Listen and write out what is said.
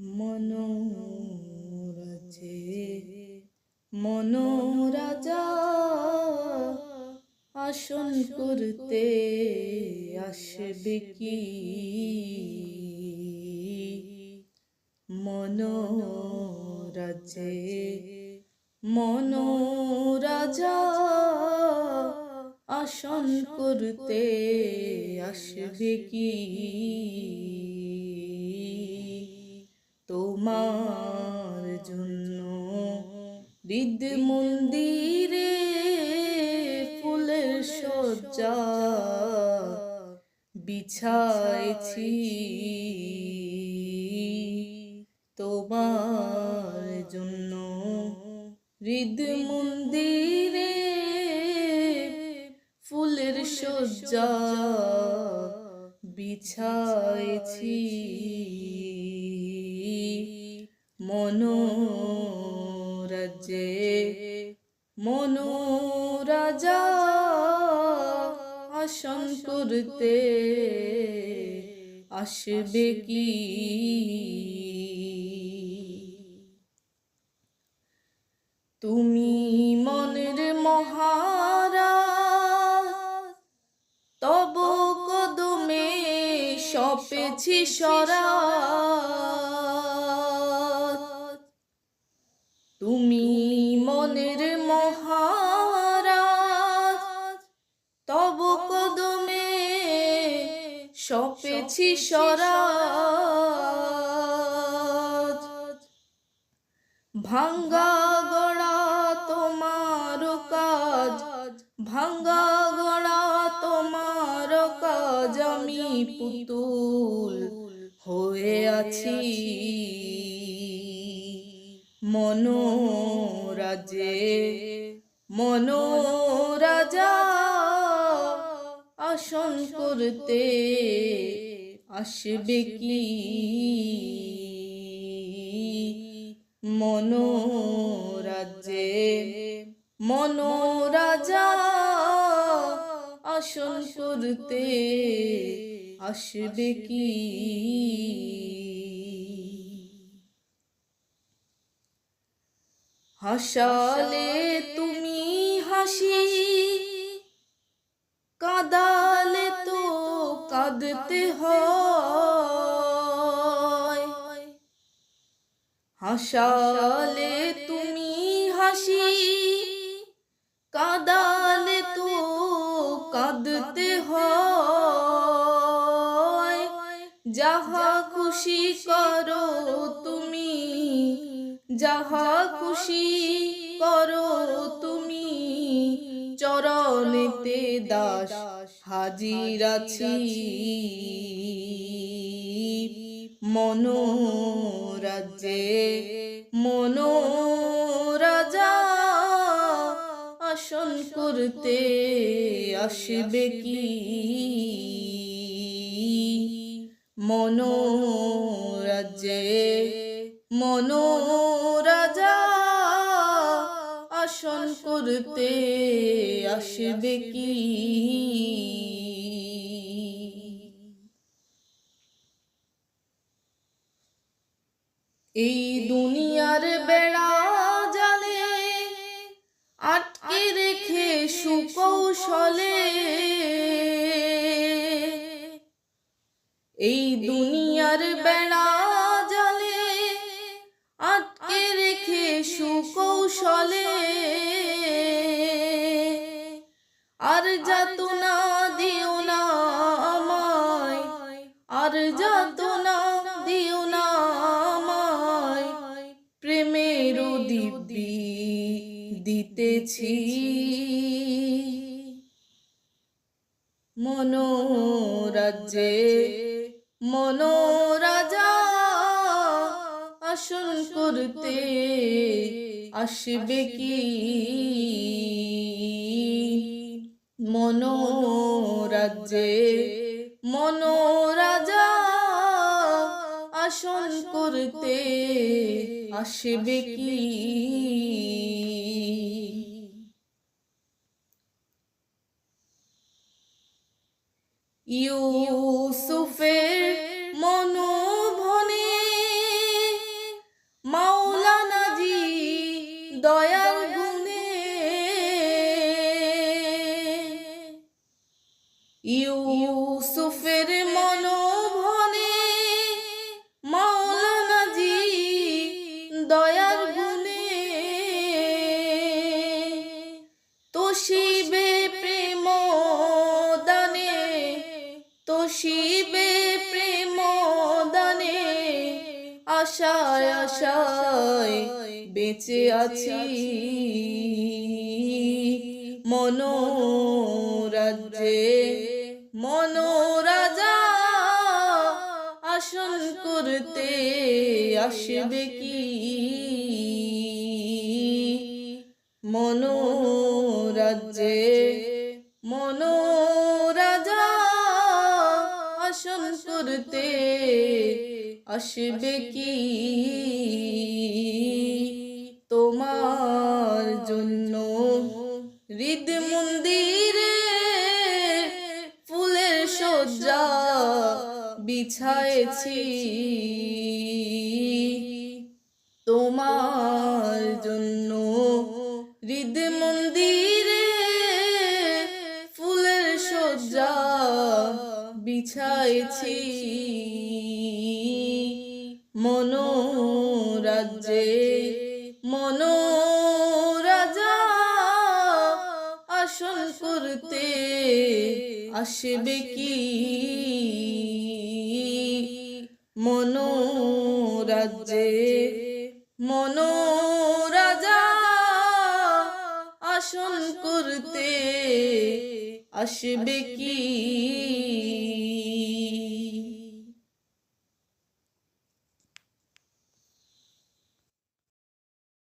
মনোরাজে মনোরাজা আসন করতে আসবে কি? মনোরাজে মনোরাজা আসন করতে আসবে কি? তোমার জন্য হৃদ মন্দিরে ফুলের সজ্জা বিছাইছি। তোমার জন্য হৃদ মন্দিরে ফুলের সজ্জা বিছাইছি। মনোরাজে মনোরাজা আসন করতে আসবে কি? তুমি মনের মহারাজ তব কদমে সপেছি সরা তুমি মনের মহারাজ তব কদমে সপেছি সরাজ ভাঙ্গা গড়া তোমার কাজ ভাঙ্গা গড়া তোমার কাজ আমি পুতুল হয়ে আছি মনোরাজে মনোরাজা আসন করতে আসবে কি? মনোরাজে মনোরাজা আসন করতে আসবে কি? হাসালে তুমি হাসি, কাদালে তো কাঁদতে হয়। হাসালে তুমি হাসি, কাদালে তো কাঁদতে হয়। যাহা খুশি করো তুমি যাহা খুশি করো তুমি। চরণেতে দাস হাজির আছি। মনোরাজে মনোরাজা আসন করতে আসবে কি? মনোরাজে মনোরাজা করতে আসবে কি? এই দুনিয়ার বেড়া জালে আটকে রেখে সুকৌশলে এই দুনিয়ার বেড়া দিতেছি। মনোরাজ্যে মনোরাজা আসন করতে আসবে কি? মনোরাজ্যে মনোরাজা আসন করতে আসবে কি? ইউসুফের মনোভনে মাওলানাজি দয়ার গুণে। ইউসুফের মনোভনে মাওলানাজি দয়ার আশায় আশায় বেঁচে আছি। মনোরাজ্যে মনোরাজা আসন করতে আসবে কি? মনোরাজ্যে মনোরাজা আসন করতে আসবে কি তোমার জন্য হৃদ মন্দিরে ফুলের সজ্জা বিছায়েছি। তোমার জন্য হৃদ মন্দিরে ফুলের সজ্জা বিছাইছি মনোরাজ্যে মনোরাজা আসন করতে আসবে কি? মনোরাজ্যে মনোরাজা আসন করতে আসবে কি?